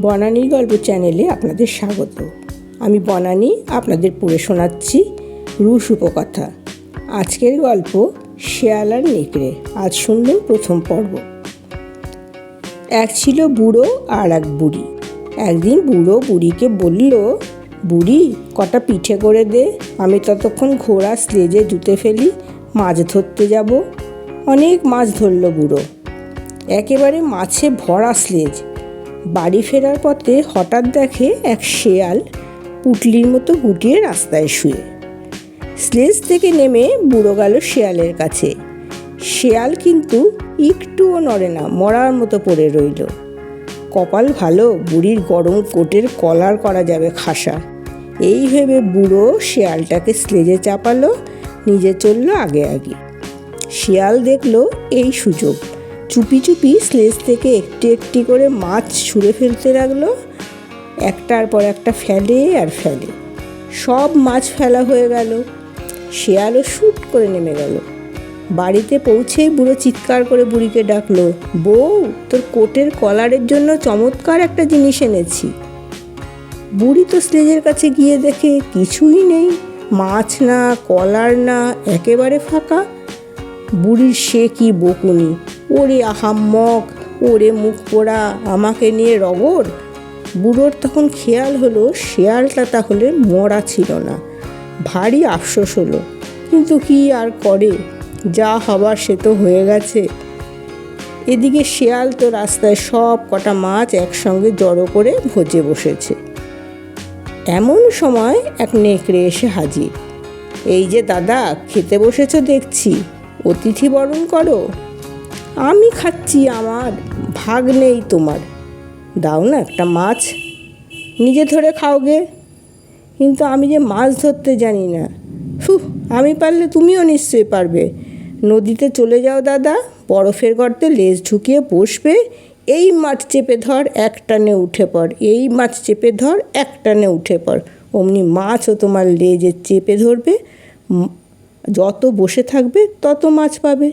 বনানীর গল্প চ্যানেলে আপনাদের স্বাগত। আমি বনানী, আপনাদের পড়ে শোনাচ্ছি রুশ উপকথা। আজকের গল্প শেয়াল আর নেকড়ে। আজ শুনলেন প্রথম পর্ব। এক ছিল বুড়ো আর এক বুড়ি। একদিন বুড়ো বুড়িকে বলল, বুড়ি, কটা পিঠে করে দে। আমি ততক্ষণ ঘোড়া স্লেজে জুতে ফেলি, মাছ ধরতে যাব। অনেক মাছ ধরল বুড়ো। একেবারে মাছে ভরা স্লেজ। বাড়ি ফেরার পথে হঠাৎ দেখে এক শেয়াল পুটলির মতো গুটিয়ে রাস্তায় শুয়ে। স্লেজ থেকে নেমে বুড়ো গেল শেয়ালের কাছে। শেয়াল কিন্তু একটুও নড়ে না, মরার মতো পড়ে রইল। কপাল ভালো, বুড়ির গরম কোটের কলার করা যাবে খাসা। এই ভেবে বুড়ো শেয়ালটাকে স্লেজে চাপালো, নিজে চলল আগে আগে। শিয়াল দেখল এই সুযোগ। চুপি চুপি স্লেজ থেকে একটি একটি করে মাছ ছুঁড়ে ফেলতে লাগল, একটার পর একটা ফেলে আর ফেলে। সব মাছ ফেলা হয়ে গেল। শেয়ালও শুট করে নেমে গেল। বাড়িতে পৌঁছেই বুড়ো চিৎকার করে বুড়িকে ডাকলো, বউ, তোর কোটের কলারের জন্য চমৎকার একটা জিনিস এনেছি। বুড়ি তো স্লেজের কাছে গিয়ে দেখে কিছুই নেই। মাছ না, কলার না, একেবারে ফাঁকা। বুড়ির সে কি বকুনি? ওরে আহাম্মক! ওরে মুখ পোড়া, আমাকে নিয়ে রগর বুড়োর তখন খেয়াল হলো শেয়ালটা তাহলে মরা ছিল না। ভারী আফসোস হলো। কিন্তু কি আর করে? যা হবার সে তো হয়ে গেছে। এদিকে শেয়াল তো রাস্তায় সব কটা মাছ একসঙ্গে জড়ো করে ভোজে বসেছে। এমন সময় এক নেকড়ে এসে হাজির। এই যে দাদা, খেতে বসেছ দেখছি। অতিথি বরণ করো। আমি খাচ্ছি আমার, ভাগ নেই তোমার। দাও না একটা মাছ। নিজে ধরে খাওগে কিন্তু আমি যে মাছ ধরতে জানি না। ফুহ আমি পারলে তুমিও নিশ্চয়ই পারবে। নদীতে চলে যাও দাদা, বরফের গর্তে লেজ ঝুঁকিয়ে বসবে। এই মাছ চেপে ধর, এক টানে উঠে পড়। এই মাছ চেপে ধর, এক টানে উঠে পড়। অমনি মাছও তোমার লেজে চেপে ধরবে। যত বসে থাকবে, তত মাছ পাবে।